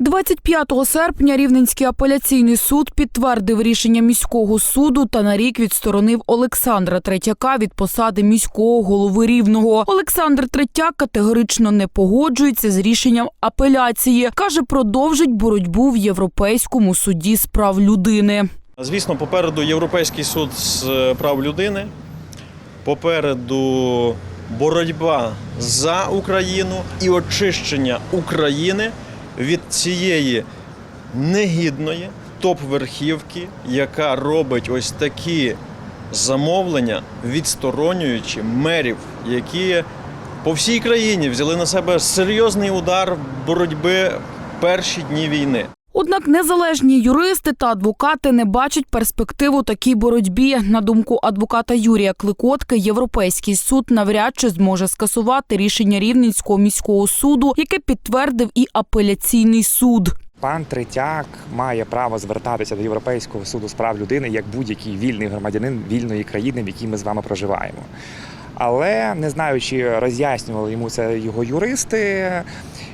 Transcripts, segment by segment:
25 серпня Рівненський апеляційний суд підтвердив рішення міського суду та на рік відсторонив Олександра Третяка від посади міського голови Рівного. Олександр Третяк категорично не погоджується з рішенням апеляції. каже, продовжить боротьбу в Європейському суді з прав людини. Звісно, попереду Європейський суд з е, прав людини, попереду боротьба за Україну і очищення України від цієї негідної топ-верхівки, яка робить ось такі замовлення, відсторонюючи мерів, які по всій країні взяли на себе серйозний удар боротьби в перші дні війни. Однак незалежні юристи та адвокати не бачать перспектив у такій боротьбі. На думку адвоката Юрія Кликотки, Європейський суд навряд чи зможе скасувати рішення Рівненського міського суду, яке підтвердив і апеляційний суд. Пан Третяк має право звертатися до Європейського суду з прав людини як будь-який вільний громадянин вільної країни, в якій ми з вами проживаємо. Але не знаю, чи роз'яснювали йому це його юристи.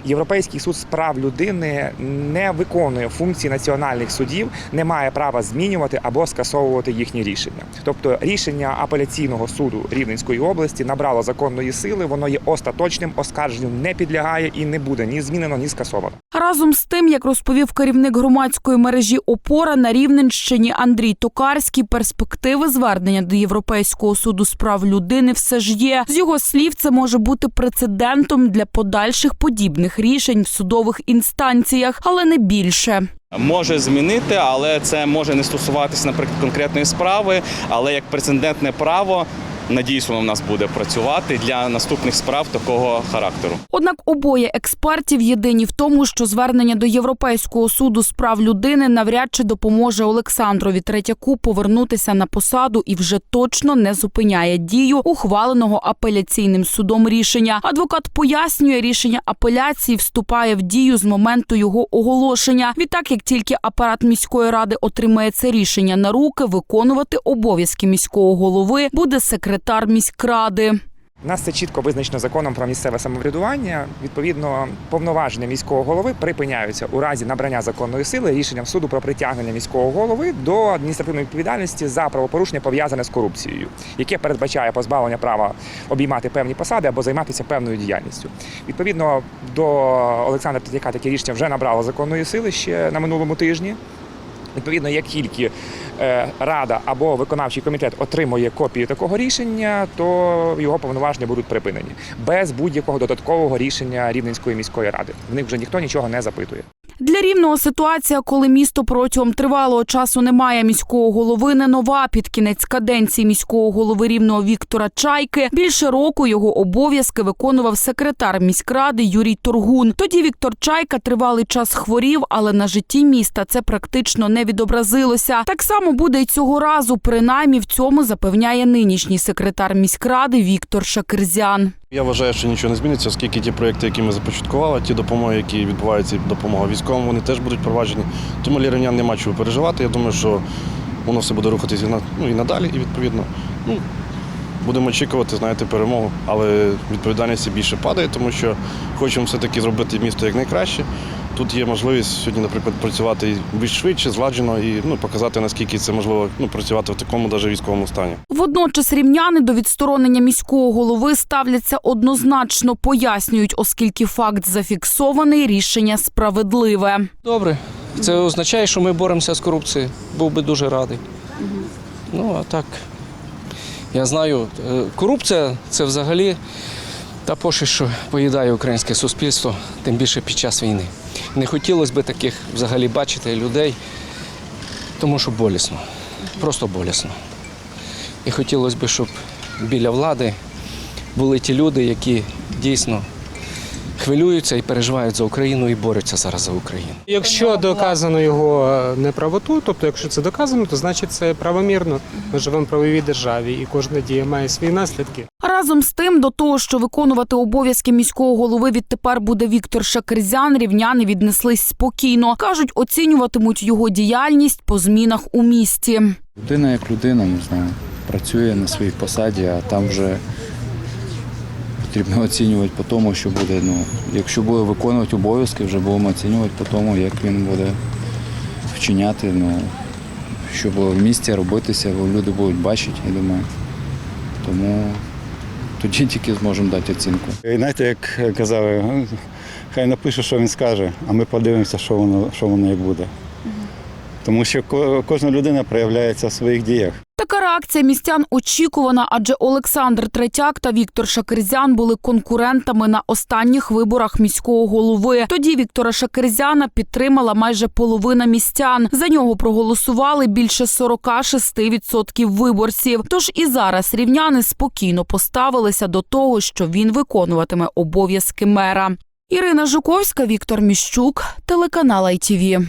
Європейський суд з прав людини не виконує функції національних судів, не має права змінювати або скасовувати їхні рішення. Тобто рішення апеляційного суду Рівненської області набрало законної сили, воно є остаточним, оскарженню не підлягає і не буде ні змінено, ні скасовано. Разом з тим, як розповів керівник громадської мережі Опора на Рівненщині Андрій Токарський, перспективи звернення до Європейського суду з прав людини все ж є. З його слів, це може бути прецедентом для подальших подібних рішень в судових інстанціях, але не більше. Може змінити, але це може не стосуватися, наприклад, конкретної справи. Але як прецедентне право, надіюсь, воно в нас буде працювати для наступних справ такого характеру. Однак обоє експертів єдині в тому, що звернення до Європейського суду з прав людини навряд чи допоможе Олександрові Третяку повернутися на посаду і вже точно не зупиняє дію ухваленого апеляційним судом рішення. Адвокат пояснює, рішення апеляції вступає в дію з моменту його оголошення. Відтак, як тільки апарат міської ради отримає це рішення на руки, виконувати обов'язки міського голови буде секретар міськради. У нас це чітко визначено законом про місцеве самоврядування. Відповідно, повноваження міського голови припиняються у разі набрання законної сили рішенням суду про притягнення міського голови до адміністративної відповідальності за правопорушення пов'язане з корупцією, яке передбачає позбавлення права обіймати певні посади або займатися певною діяльністю. Відповідно до Олександра Третяка таке рішення вже набрало законної сили ще на минулому тижні. Відповідно, як тільки е, рада або виконавчий комітет отримує копію такого рішення, то його повноваження будуть припинені без будь-якого додаткового рішення Рівненської міської ради. В них вже ніхто нічого не запитує. Для рівного ситуація, коли місто протягом тривалого часу не має міського голови, не нова. Під кінець каденції міського голови рівного Віктора Чайки більше року його обов'язки виконував секретар міськради Юрій Торгун. Тоді Віктор Чайка тривалий час хворів, але на житті міста це практично не відобразилося. Так само буде й цього разу. Принаймні в цьому запевняє нинішній секретар міськради Віктор Шакирзян. Я вважаю, що нічого не зміниться, оскільки ті проекти, які ми започаткували, ті допомоги, які відбуваються, допомога військовим, вони теж будуть проваджені. Тому лірівнян нема чого переживати. Я думаю, що воно все буде рухатися ну, і надалі, і відповідно. Ну, будемо очікувати, знаєте, перемогу, але відповідальність більше падає, тому що хочемо все-таки зробити місто якнайкраще. Тут є можливість сьогодні, наприклад, працювати більш швидше, зладжено і ну, показати, наскільки це можливо ну, працювати в такому навіть військовому стані. Водночас рівняни до відсторонення міського голови ставляться однозначно, пояснюють, оскільки факт зафіксований, рішення справедливе. Добре. Це означає, що ми боремося з корупцією. Був би дуже радий. Ну, а так, я знаю, е, корупція це взагалі та пошить, що поїдає українське суспільство, тим більше під час війни. Не хотілося б таких взагалі бачити людей, тому що болісно. Просто болісно. І хотілося б, щоб біля влади були ті люди, які дійсно хвилюються і переживають за Україну і борються зараз за Україну. Якщо доказано його е, неправоту, тобто якщо це доказано, то значить це правомірно. Ми живемо в правовій державі, і кожна дія має свої наслідки. Разом з тим, до того, що виконувати обов'язки міського голови відтепер буде Віктор Шакерзян, рівняни віднеслись спокійно. кажуть, оцінюватимуть його діяльність по змінах у місті. Людина як людина, не знаю, працює на своїй посаді, а там вже потрібно оцінювати по тому, що буде. Ну, якщо буде виконувати обов'язки, вже будемо оцінювати по тому, як він буде вчиняти. Ну, що буде в місті робитися, бо люди будуть бачити, я думаю. Тому тоді тільки зможемо дати оцінку. І знаєте, як казали, «Ну, хай напише, що він скаже, а ми подивимося, що воно, що воно як буде. Тому що кожна людина проявляється в своїх діях. Така реакція містян очікувана, адже Олександр Третяк та Віктор Шакерзян були конкурентами на останніх виборах міського голови. Тоді Віктора Шакерзяна підтримала майже половина містян. За нього проголосували більше 46% виборців. Тож і зараз рівняни спокійно поставилися до того, що він виконуватиме обов'язки мера. Ірина Жуковська, Віктор Міщук, телеканал ITV.